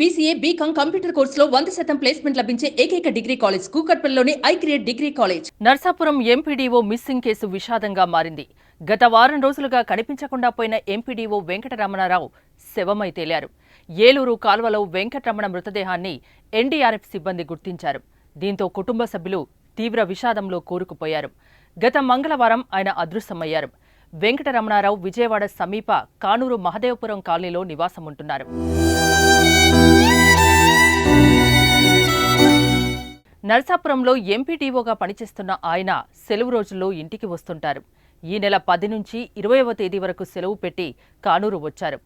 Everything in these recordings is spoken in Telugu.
బీసీఏ బీకాం కంప్యూటర్ కోర్సులో వంద శాతం ప్లేస్మెంట్ లభించే ఏకైక degree college కూకట్పల్లిలోని I create degree college. Narsapuram MPDO missing case విషాదంగా మారింది. గత వారం రోజులుగా కనిపించకుండా పోయిన ఎంపీడీఓ వెంకటరమణారావు శవమై తేలారు. ఏలూరు కాల్వలో వెంకటరమణ మృతదేహాన్ని ఎన్డీఆర్ఎఫ్ సిబ్బంది గుర్తించారు. దీంతో కుటుంబ సభ్యులు తీవ్ర విషాదంలో కూరుకుపోయారు. గత మంగళవారం ఆయన అదృశ్యమయ్యారు. వెంకటరమణారావు విజయవాడ సమీప కానూరు మహదేవపురం కాలనీలో నివాసముంటున్నారు. నరసాపురంలో ఎంపీటీఓగా పనిచేస్తున్న ఆయన సెలవు రోజుల్లో ఇంటికి వస్తుంటారు. ఈ నెల పది నుంచి ఇరవైవ తేదీ వరకు సెలవు పెట్టి కానూరు వచ్చారు.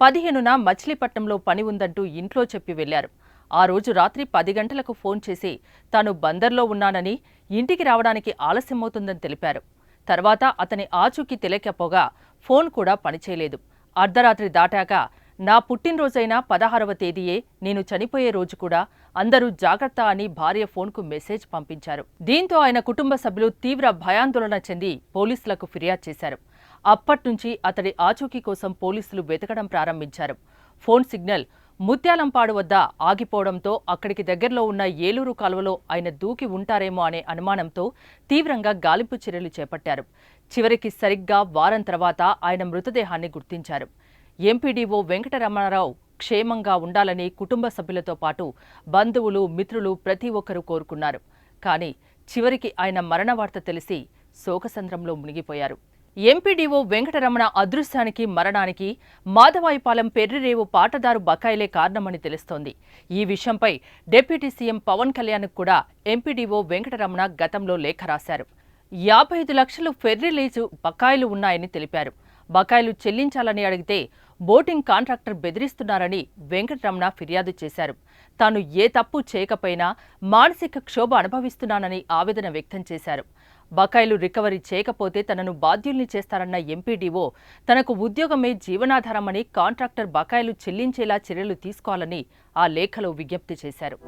పదిహేనున మచిలీపట్నంలో పని ఉందంటూ ఇంట్లో చెప్పి వెళ్ళారు. ఆ రోజు రాత్రి పది గంటలకు ఫోన్ చేసి తాను బందర్లో ఉన్నానని ఇంటికి రావడానికి ఆలస్యమవుతుందని తెలిపారు. తర్వాత అతని ఆచూకీ తెలియకపోగా ఫోన్ కూడా పనిచేయలేదు. అర్ధరాత్రి దాటాక నా పుట్టినరోజైన పదహారవ తేదీయే నేను చనిపోయే రోజు కూడా అందరూ జాగ్రత్త అని భార్య ఫోన్కు మెసేజ్ పంపించారు. దీంతో ఆయన కుటుంబ సభ్యులు తీవ్ర భయాందోళన చెంది పోలీసులకు ఫిర్యాదు చేశారు. అప్పట్నుంచి అతడి ఆచూకీ కోసం పోలీసులు వెతకడం ప్రారంభించారు. ఫోన్ సిగ్నల్ ముత్యాలంపాడు వద్ద ఆగిపోవడంతో అక్కడికి దగ్గరలో ఉన్న ఏలూరు కాలువలో ఆయన దూకి ఉంటారేమో అనే అనుమానంతో తీవ్రంగా గాలింపు చర్యలు చేపట్టారు. చివరికి సరిగ్గా వారం తర్వాత ఆయన మృతదేహాన్ని గుర్తించారు. ఎంపీడీఓ వెంకటరమణారావు క్షేమంగా ఉండాలని కుటుంబ సభ్యులతో పాటు బంధువులు మిత్రులు ప్రతి ఒక్కరూ కోరుకున్నారు. కానీ చివరికి ఆయన మరణ వార్త తెలిసి శోకసంద్రంలో మునిగిపోయారు. ఎంపీడీఓ వెంకటరమణ అదృశ్యానికి మరణానికి మాధవాయిపాలెం పెర్రిరేవు పాటదారు బకాయిలే కారణమని తెలుస్తోంది. ఈ విషయంపై డిప్యూటీ సీఎం పవన్ కళ్యాణ్ కూడా ఎంపీడీఓ వెంకటరమణ గతంలో లేఖ రాశారు. యాభై ఐదు లక్షలు ఫెర్రీ లీజు బకాయిలు ఉన్నాయని తెలిపారు. బకాయిలు చెల్లించాలని అడిగితే బోటింగ్ కాంట్రాక్టర్ బెదిరిస్తున్నారని వెంకటరమణ ఫిర్యాదు చేశారు. తాను ఏ తప్పు చేయకపోయినా మానసిక క్షోభ అనుభవిస్తున్నానని ఆవేదన వ్యక్తం చేశారు. బకాయిలు రికవరీ చేయకపోతే తనను బాధ్యుల్ని చేస్తారన్న ఎంపీడీఓ తనకు ఉద్యోగమే జీవనాధారమని కాంట్రాక్టర్ బకాయిలు చెల్లించేలా చర్యలు తీసుకోవాలని ఆ లేఖలో విజ్ఞప్తి చేశారు.